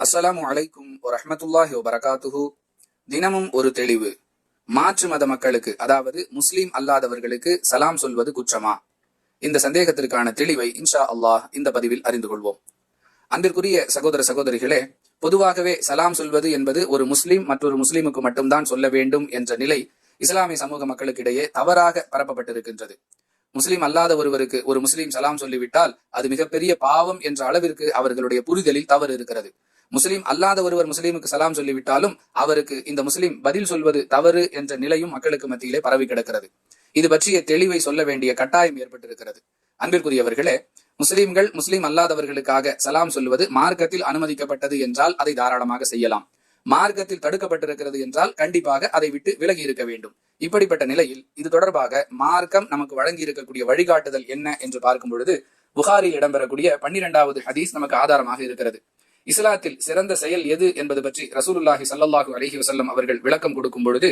அஸ்ஸலாமு அலைக்கும் வரஹ்மத்துல்லாஹி வரகாத்துஹு தினமும் ஒரு தெளிவு. மாற்று மத மக்களுக்கு அதாவது முஸ்லீம் அல்லாதவர்களுக்கு சலாம் சொல்வது குற்றமா? இந்த சந்தேகத்திற்கான தெளிவை இன்ஷா அல்லாஹ் இந்த பதிவில் அறிந்து கொள்வோம். அன்பிற்குரிய சகோதர சகோதரிகளே பொதுவாகவே சலாம் சொல்வது என்பது ஒரு முஸ்லீம் மற்றொரு முஸ்லீமுக்கு மட்டும்தான் சொல்ல வேண்டும் என்ற நிலை இஸ்லாமிய சமூக மக்களுக்கிடையே தவறாக பரப்பப்பட்டிருக்கின்றது. முஸ்லீம் அல்லாத ஒருவருக்கு ஒரு முஸ்லீம் சலாம் சொல்லிவிட்டால் அது மிகப்பெரிய பாவம் என்ற அளவிற்கு அவர்களுடைய புரிதலில் தவறு இருக்கிறது. முஸ்லீம் அல்லாத ஒருவர் முஸ்லீமுக்கு சலாம் சொல்லிவிட்டாலும் அவருக்கு இந்த முஸ்லீம் பதில் சொல்வது தவறு என்ற நிலையும் மக்களுக்கு மத்தியிலே பரவி கிடக்கிறது. இது பற்றிய தெளிவை சொல்ல வேண்டிய கட்டாயம் ஏற்பட்டிருக்கிறது. அன்பிற்குரியவர்களே முஸ்லீம்கள் முஸ்லீம் அல்லாதவர்களுக்காக சலாம் சொல்லுவது மார்க்கத்தில் அனுமதிக்கப்பட்டது என்றால் அதை தாராளமாக செய்யலாம். மார்க்கத்தில் தடுக்கப்பட்டிருக்கிறது என்றால் கண்டிப்பாக அதை விட்டு விலகி இருக்க வேண்டும். இப்படிப்பட்ட நிலையில் இது தொடர்பாக மார்க்கம் நமக்கு வழங்கி இருக்கக்கூடிய வழிகாட்டுதல் என்ன என்று பார்க்கும் பொழுது புகாரில் இடம்பெறக்கூடிய பன்னிரெண்டாவது ஹதீஸ் நமக்கு ஆதாரமாக இருக்கிறது. இஸ்லாத்தில் சிறந்த செயல் எது என்பது பற்றி ரசூலுல்லாஹி சல்லாஹூ அலஹி வசல்லம் அவர்கள் விளக்கம் கொடுக்கும் பொழுது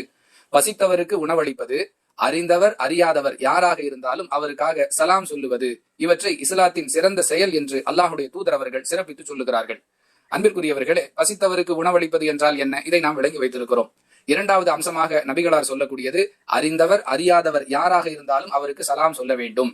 பசித்தவருக்கு உணவளிப்பது அறிந்தவர் அறியாதவர் யாராக இருந்தாலும் அவருக்காக சலாம் சொல்லுவது இவற்றை இஸ்லாத்தின் சிறந்த செயல் என்று அல்லாஹுடைய தூதர் அவர்கள் சிறப்பித்து சொல்லுகிறார்கள். அன்பிற்குரியவர்களே பசித்தவருக்கு உணவளிப்பது என்றால் என்ன? இதை நாம் விளங்கி வைத்திருக்கிறோம். இரண்டாவது அம்சமாக நபிகளார் சொல்லக்கூடியது அறிந்தவர் அறியாதவர் யாராக இருந்தாலும் அவருக்கு சலாம் சொல்ல வேண்டும்.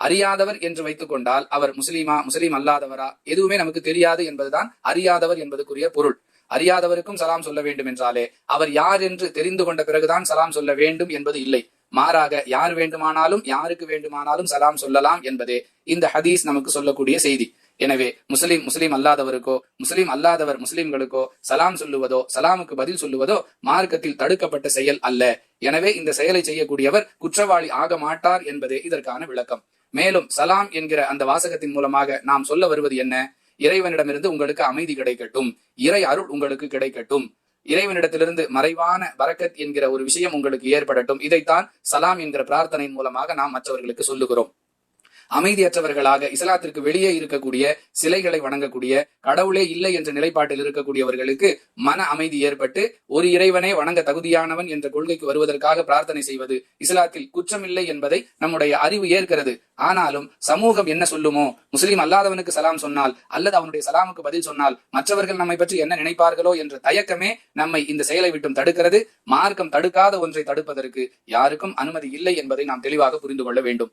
அறியாதவர் என்று வைத்துக் கொண்டால் அவர் முஸ்லீமா முஸ்லீம் அல்லாதவரா? எதுவுமே நமக்கு தெரியாது என்பதுதான் அறியாதவர் என்பதுக்குரிய பொருள். அறியாதவருக்கும் சலாம் சொல்ல வேண்டும் என்றாலே அவர் யார் என்று தெரிந்து கொண்ட பிறகுதான் சலாம் சொல்ல வேண்டும் என்பது இல்லை. மாறாக யார் வேண்டுமானாலும் யாருக்கு வேண்டுமானாலும் சலாம் சொல்லலாம் என்பதே இந்த ஹதீஸ் நமக்கு சொல்லக்கூடிய செய்தி. எனவே முஸ்லீம் முஸ்லீம் அல்லாதவருக்கோ முஸ்லீம் அல்லாதவர் முஸ்லீம்களுக்கோ சலாம் சொல்லுவதோ சலாமுக்கு பதில் சொல்லுவதோ மார்க்கத்தில் தடுக்கப்பட்ட செயல் அல்ல. எனவே இந்த செயலை செய்யக்கூடியவர் குற்றவாளி ஆக மாட்டார் என்பதே இதற்கான விளக்கம். மேலும் சலாம் என்கிற அந்த வாசகத்தின் மூலமாக நாம் சொல்ல வருவது என்ன? இறைவனிடமிருந்து உங்களுக்கு அமைதி கிடைக்கட்டும். இறை அருள் உங்களுக்கு கிடைக்கட்டும். இறைவனிடத்திலிருந்து மறைவான பரக்கத் என்கிற ஒரு விஷயம் உங்களுக்கு ஏற்படட்டும். இதைத்தான் சலாம் என்கிற பிரார்த்தனையின் மூலமாக நாம் மற்றவர்களுக்கு சொல்லுகிறோம். அமைதியற்றவர்களாக இஸ்லாத்திற்கு வெளியே இருக்கக்கூடிய சிலைகளை வணங்கக்கூடிய கடவுளே இல்லை என்ற நிலைப்பாட்டில் இருக்கக்கூடியவர்களுக்கு மன அமைதி ஏற்பட்டு ஒரு இறைவனே வணங்க தகுதியானவன் என்ற கொள்கைக்கு வருவதற்காக பிரார்த்தனை செய்வது இஸ்லாத்தில் குற்றமில்லை என்பதை நம்முடைய அறிவு ஏற்கிறது. ஆனாலும் சமூகம் என்ன சொல்லுமோ முஸ்லீம் அல்லாதவனுக்கு சலாம் சொன்னால் அல்லது அவனுடைய சலாமுக்கு பதில் சொன்னால் மற்றவர்கள் நம்மை பற்றி என்ன நினைப்பார்களோ என்ற தயக்கமே நம்மை இந்த செயலை விட்டும் தடுக்கிறது. மார்க்கம் தடுக்காத ஒன்றை தடுப்பதற்கு யாருக்கும் அனுமதி இல்லை என்பதை நாம் தெளிவாக புரிந்து கொள்ள வேண்டும்.